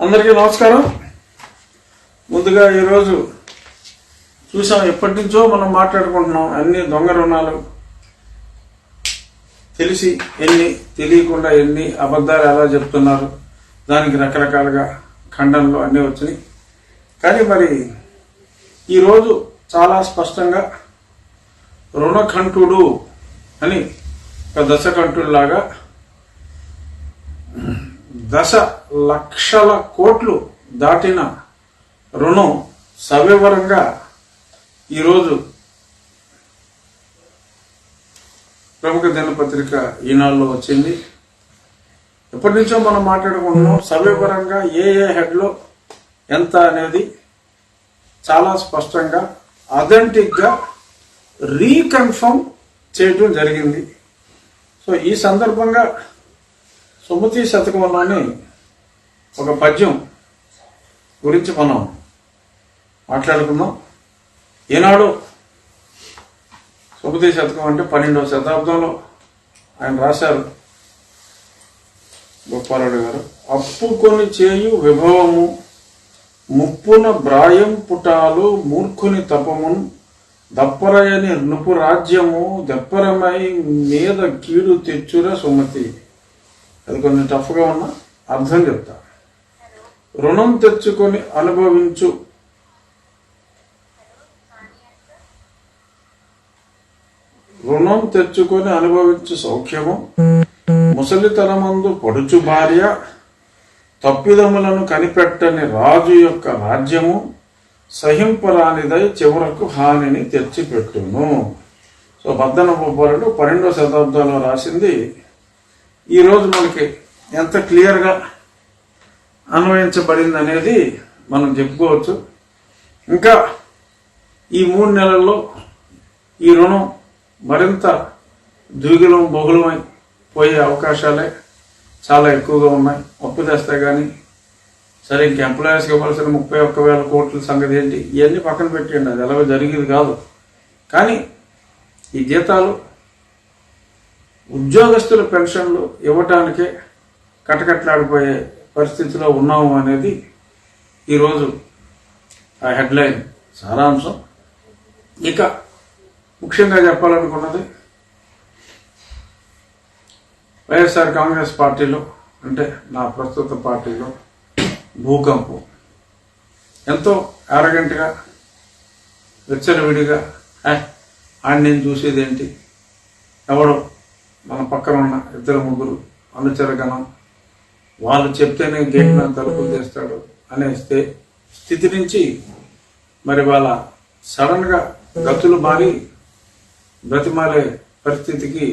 అందరికీ నమస్కారం. ముందుగా ఈరోజు చూసాం ఎప్పటి నుంచో మనం మాట్లాడుకుంటున్నాం. అన్ని దొంగ రుణాలు తెలిసి ఎన్ని తెలియకుండా ఎన్ని అబద్ధాలు ఎలా చెప్తున్నారు దానికి రకరకాలుగా ఖండనలు అన్నీ వచ్చినాయి. కానీ మరి ఈరోజు చాలా స్పష్టంగా రుణకంఠుడు అని ఒక దశకంఠుడిలాగా దశ లక్షల కోట్లు దాటిన రుణం సవివరంగా ఈరోజు ప్రముఖ దినపత్రిక ఈనాడులో వచ్చింది. ఎప్పటి నుంచో మనం మాట్లాడుకుంటున్నాం. సవివరంగా ఏ ఏ హెడ్లో ఎంత అనేది చాలా స్పష్టంగా అథెంటిక్గా రీకన్ఫర్మ్ చేయడం జరిగింది. సో ఈ సందర్భంగా సుమతి శతకంలోని ఒక పద్యం గురించి మనం మాట్లాడుకుందాం. ఈనాడు సుమతి శతకం అంటే పన్నెండవ శతాబ్దంలో ఆయన రాశారు. గోపాలుడు గారు అప్పు కొని చేయు విభవము ముప్పున బ్రాయం పుటాలు మూర్ఖుని తపమున్ దప్పరయని నృపు రాజ్యము దప్పరమై మీద కీడు తెచ్చుర సుమతి. అది కొంచెం టఫ్గా ఉన్నా అర్థం చెప్తా. రుణం తెచ్చుకొని అనుభవించు. రుణం తెచ్చుకొని అనుభవించు సౌఖ్యము. ముసలితనమందు పడుచు భార్య తప్పిదములను కనిపెట్టని రాజు యొక్క రాజ్యము సహింపరానిదై చివరకు హానిని తెచ్చిపెట్టును. సో బద్దన బొబ్బరుడు పన్నెండవ శతాబ్దంలో రాసింది ఈరోజు మనకి ఎంత క్లియర్గా అన్వయించబడింది అనేది మనం చెప్పుకోవచ్చు. ఇంకా ఈ మూడు నెలల్లో ఈ రుణం మరింత ద్విగులం బహుళమై పోయే అవకాశాలే చాలా ఎక్కువగా ఉన్నాయి. అప్పు తెస్తే కానీ సరే ఇంక ఎంప్లాయర్స్కి ఇవ్వాల్సిన ముప్పై ఒక్క వేల కోట్ల సంగతి ఏంటి? ఇవన్నీ పక్కన పెట్టండి అది ఎలా జరిగేది కాదు. కానీ ఈ జీతాలు ఉద్యోగస్తుల పెన్షన్లు ఇవ్వటానికే కటకట్లాడిపోయే పరిస్థితిలో ఉన్నాము అనేది ఈరోజు ఆ హెడ్లైన్. సారాంశం? ఇక ముఖ్యంగా చెప్పాలనుకున్నది వైఎస్ఆర్ కాంగ్రెస్ పార్టీలో అంటే నా ప్రస్తుత పార్టీలో భూకంపం. ఎంతో అరగంటగా విచ్చలవిడిగా ఆయన నేను చూసేది ఏంటి ఎవడో మన పక్కన ఉన్న ఇద్దరు ముగ్గురు అనుచర గణం వాళ్ళు చెప్తేనే గేట్ మీద తలుపులు తీస్తాడు అనేస్తే స్థితి నుంచి మరి వాళ్ళ సడన్గా గతులు మారి బ్రతిమాలే పరిస్థితికి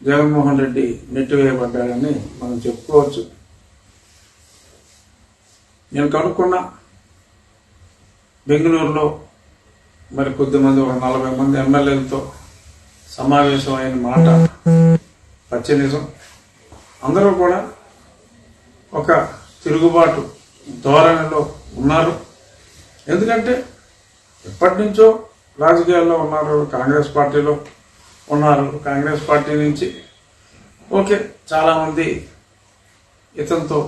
జగన్మోహన్ రెడ్డి నెట్టివేయబడ్డాడని మనం చెప్పుకోవచ్చు. నేను కనుక్కున్న బెంగళూరులో మరి కొద్దిమంది ఒక నలభై మంది ఎమ్మెల్యేలతో సమావేశం అయిన మాట. పచ్చి నిజం. అందరూ కూడా ఒక తిరుగుబాటు ధోరణిలో ఉన్నారు. ఎందుకంటే ఎప్పటి నుంచో రాజకీయాల్లో ఉన్నారు కాంగ్రెస్ పార్టీలో ఉన్నారు. కాంగ్రెస్ పార్టీ నుంచి ఓకే చాలామంది ఇతనితో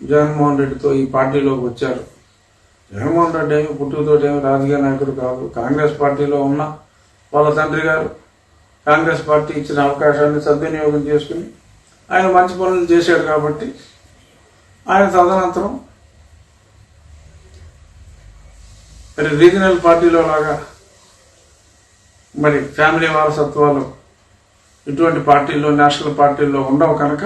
జగన్మోహన్ రెడ్డితో ఈ పార్టీలోకి వచ్చారు. జగన్మోహన్ రెడ్డి ఏమి పుట్టుకతోటి ఏమి రాజకీయ నాయకుడు కాదు. కాంగ్రెస్ పార్టీలో ఉన్న వాళ్ళ తండ్రి గారు కాంగ్రెస్ పార్టీ ఇచ్చిన అవకాశాన్ని సద్వినియోగం చేసుకుని ఆయన మంచి పనులు చేశాడు కాబట్టి ఆయన తదనంతరం మరి రీజనల్ పార్టీలో లాగా మరి ఫ్యామిలీ వారసత్వాలు ఇటువంటి పార్టీల్లో నేషనల్ పార్టీల్లో ఉండవు కనుక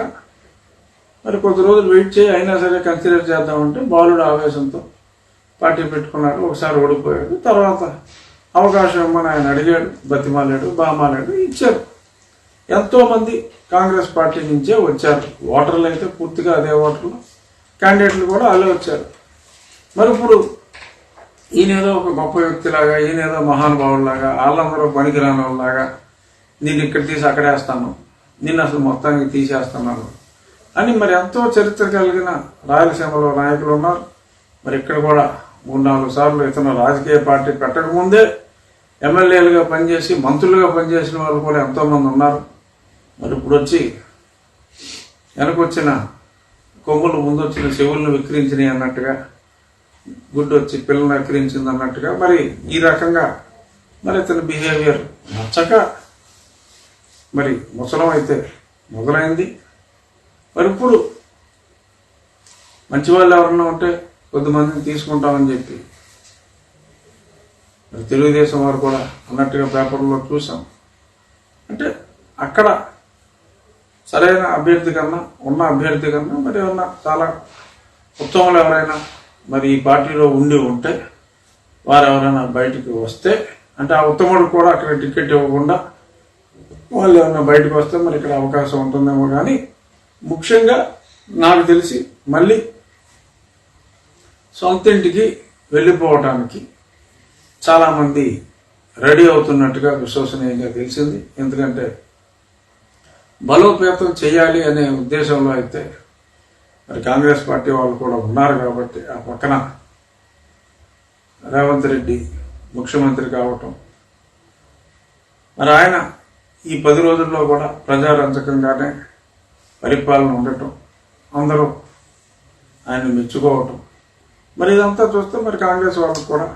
మరి కొద్ది రోజులు వెయిట్ చేయి అయినా సరే కన్సిడర్ చేద్దామంటే బాలుడు ఆవేశంతో పార్టీ పెట్టుకున్నాడు ఒకసారి ఓడిపోయాడు తర్వాత అవకాశం ఇమ్మని ఆయన అడిగాడు బతిమాలాడు బామాలాడు ఇచ్చారు. ఎంతోమంది కాంగ్రెస్ పార్టీ నుంచే వచ్చారు. ఓటర్లు అయితే పూర్తిగా అదే ఓటర్లు. క్యాండిడేట్లు కూడా అలా వచ్చారు. మరి ఇప్పుడు ఈయనేదో ఒక గొప్ప వ్యక్తిలాగా ఈయనేదో మహానుభావులాగా వాళ్ళందరూ పనికిరాని వాళ్ళలాగా నేను ఇక్కడ తీసి అక్కడేస్తాను. నిన్ను అసలు మొత్తానికి తీసేస్తున్నాను అని మరి ఎంతో చరిత్ర కలిగిన రాయలసీమలో నాయకులు ఉన్నారు. మరి ఇక్కడ కూడా మూడు నాలుగు సార్లు ఇతను రాజకీయ పార్టీ పెట్టకముందే ఎమ్మెల్యేలుగా పనిచేసి మంత్రులుగా పనిచేసిన వాళ్ళు కూడా ఎంతోమంది ఉన్నారు. మరి ఇప్పుడు వచ్చి వెనకొచ్చిన కొమ్ములు ముందు వచ్చిన చెవులను విక్రించినాయి అన్నట్టుగా గుడ్డు వచ్చి పిల్లల్ని విక్రించింది అన్నట్టుగా మరి ఈ రకంగా మరి ఇతని బిహేవియర్ నచ్చక మరి ముసలం అయితే మొదలైంది. మరి ఇప్పుడు మంచి వాళ్ళు ఎవరన్నా ఉంటే కొద్దిమందిని తీసుకుంటామని చెప్పి తెలుగుదేశం వారు కూడా అన్నట్టుగా పేపర్లో చూసాం. అంటే అక్కడ సరైన అభ్యర్థి కన్నా ఉన్న అభ్యర్థి కన్నా మరి ఏమన్నా చాలా ఉత్తములు ఎవరైనా మరి ఈ పార్టీలో ఉండి ఉంటే వారు ఎవరైనా బయటికి వస్తే అంటే ఆ ఉత్తముడు కూడా అక్కడ టికెట్ ఇవ్వకుండా వాళ్ళు ఏమైనా బయటకు వస్తే మరి ఇక్కడ అవకాశం ఉంటుందేమో కానీ ముఖ్యంగా నాకు తెలిసి మళ్ళీ సొంత ఇంటికి వెళ్ళిపోవటానికి చాలామంది రెడీ అవుతున్నట్టుగా విశ్వసనీయంగా తెలిసింది. ఎందుకంటే బలోపేతం చేయాలి అనే ఉద్దేశంలో అయితే మరి కాంగ్రెస్ పార్టీ వాళ్ళు కూడా ఉన్నారు కాబట్టి ఆ పక్కన రేవంత్ రెడ్డి ముఖ్యమంత్రి కావటం. మరి ఆయన ఈ పది రోజుల్లో కూడా ప్రజారంజకంగానే పరిపాలన ఉండటం అందరూ ఆయన మెచ్చుకోవటం. మరి ఇదంతా చూస్తే మరి కాంగ్రెస్ వాళ్ళకు కూడా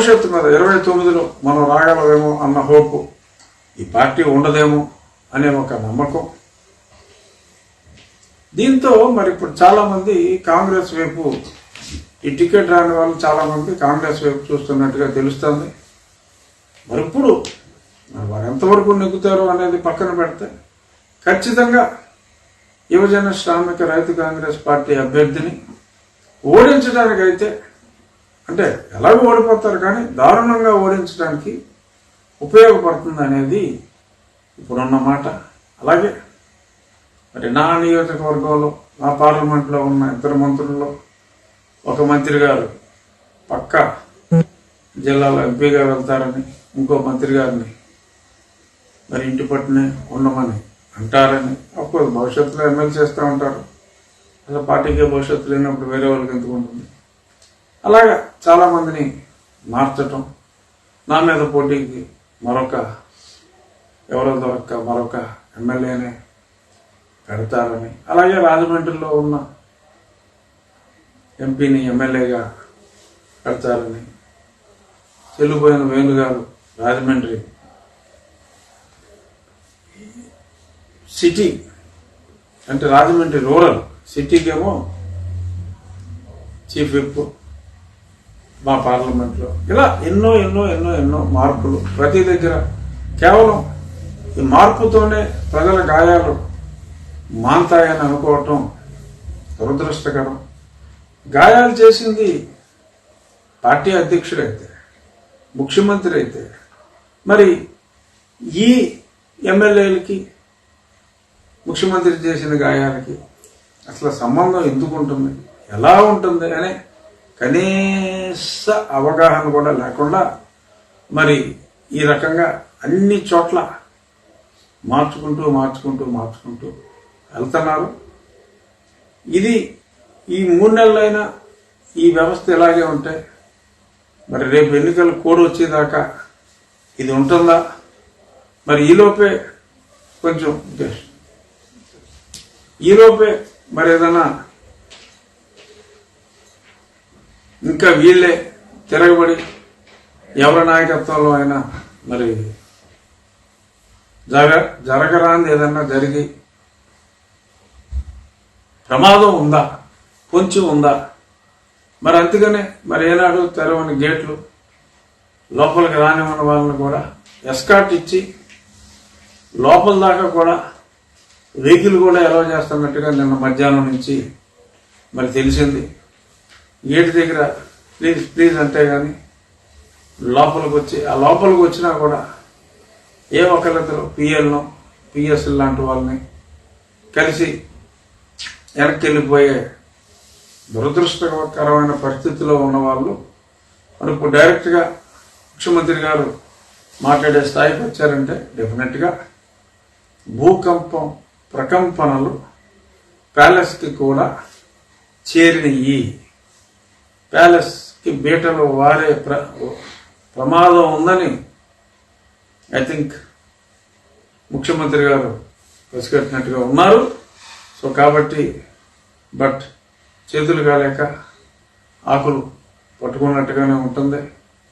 భవిష్యత్తు మీద ఇరవై తొమ్మిదిలో మనం రాగలమేమో అన్న హోపు ఈ పార్టీ ఉండదేమో అనే ఒక నమ్మకం. దీంతో మరి ఇప్పుడు చాలామంది కాంగ్రెస్ వైపు ఈ టికెట్ రాని వాళ్ళు చాలా మంది కాంగ్రెస్ వైపు చూస్తున్నట్టుగా తెలుస్తుంది. మరి ఇప్పుడు మరి వారు ఎంతవరకు నెగ్గుతారో అనేది పక్కన పెడితే ఖచ్చితంగా యువజన శ్రామిక రైతు కాంగ్రెస్ పార్టీ అభ్యర్థిని ఓడించడానికైతే అంటే ఎలాగో ఓడిపోతారు కానీ దారుణంగా ఓడించడానికి ఉపయోగపడుతుంది అనేది ఇప్పుడున్న మాట. అలాగే మరి నా నియోజకవర్గంలో నా పార్లమెంట్లో ఉన్న ఇద్దరు మంత్రుల్లో ఒక మంత్రి గారు పక్క జిల్లాలో ఎంపీగా వెళ్తారని ఇంకో మంత్రి గారిని మరి ఇంటి పట్టునే ఉండమని అంటారని అప్పుడు భవిష్యత్తులో ఎమ్మెల్యే చేస్తూ ఉంటారు. అసలు పార్టీకే భవిష్యత్తు లేనప్పుడు వేరే వాళ్ళకి ఎందుకు ఉంటుంది? అలాగా చాలా మందిని మార్చటం. నా మీద పోటీకి మరొక ఎవరో దొరక్క మరొక ఎమ్మెల్యేనే పెడతారని. అలాగే రాజమండ్రిలో ఉన్న ఎంపీని ఎమ్మెల్యేగా పెడతారని. చెల్లిపోయిన వేణు గారు రాజమండ్రి సిటీ అంటే రాజమండ్రి రూరల్ సిటీకేమో చీఫ్ విప్ మా పార్లమెంట్లో. ఇలా ఎన్నో ఎన్నో ఎన్నో ఎన్నో మార్పులు ప్రతి దగ్గర. కేవలం ఈ మార్పుతోనే ప్రజల గాయాలు మాంతాయని అనుకోవటం దురదృష్టకరం. గాయాలు చేసింది పార్టీ అధ్యక్షుడైతే ముఖ్యమంత్రి అయితే. మరి ఈ ఎమ్మెల్యేలకి ముఖ్యమంత్రి చేసిన గాయాలకి అసలు సంబంధం ఎందుకు ఉంటుంది ఎలా ఉంటుంది అనే కనీస అవగాహన కూడా లేకుండా మరి ఈ రకంగా అన్ని చోట్ల మార్చుకుంటూ మార్చుకుంటూ మార్చుకుంటూ వెళ్తున్నారు. ఇది ఈ మూడు నెలలైనా ఈ వ్యవస్థ ఇలాగే ఉంటే మరి రేపు ఎన్నికలు కోడ్ వచ్చేదాకా ఇది ఉంటుందా? మరి ఈలోపే కొంచెం ఈలోపే మరి ఏదైనా ఇంకా వీళ్ళే తిరగబడి ఎవరి నాయకత్వంలో అయినా మరి జరగ జరగరాంది ఏదన్నా జరిగి ప్రమాదం ఉందా? కొంచెం ఉందా? మరి అందుకనే మరి ఏనాడు తెరవని గేట్లు లోపలికి రానివ్వని వాళ్ళని కూడా ఎస్కాట్ ఇచ్చి లోపల దాకా కూడా వెహికల్ కూడా ఎలా చేస్తున్నట్టుగా నిన్న మధ్యాహ్నం నుంచి మరి తెలిసింది. గేట్ దగ్గర ప్లీజ్ ప్లీజ్ అంటే కానీ లోపలికి వచ్చి ఆ లోపలికి వచ్చినా కూడా ఏ ఒకళ్ళిద్దరు పిఎల్ను పిఎస్ఎల్ లాంటి వాళ్ళని కలిసి వెనక్కి వెళ్ళిపోయే దురదృష్టకరమైన పరిస్థితిలో ఉన్న వాళ్ళు మరి ఇప్పుడు డైరెక్ట్గా ముఖ్యమంత్రి గారు మాట్లాడే స్థాయికి వచ్చారంటే డెఫినెట్గా భూకంపం ప్రకంపనలు ప్యాలెస్కి కూడా చేరినయి ప్యాలెస్కి బీటలు వారే ప్ర ప్రమాదం ఉందని ఐ థింక్ ముఖ్యమంత్రి గారు పసిగట్టినట్టుగా ఉన్నారు. సో కాబట్టి బట్ చేతులు కాలేక ఆకులు పట్టుకున్నట్టుగానే ఉంటుంది.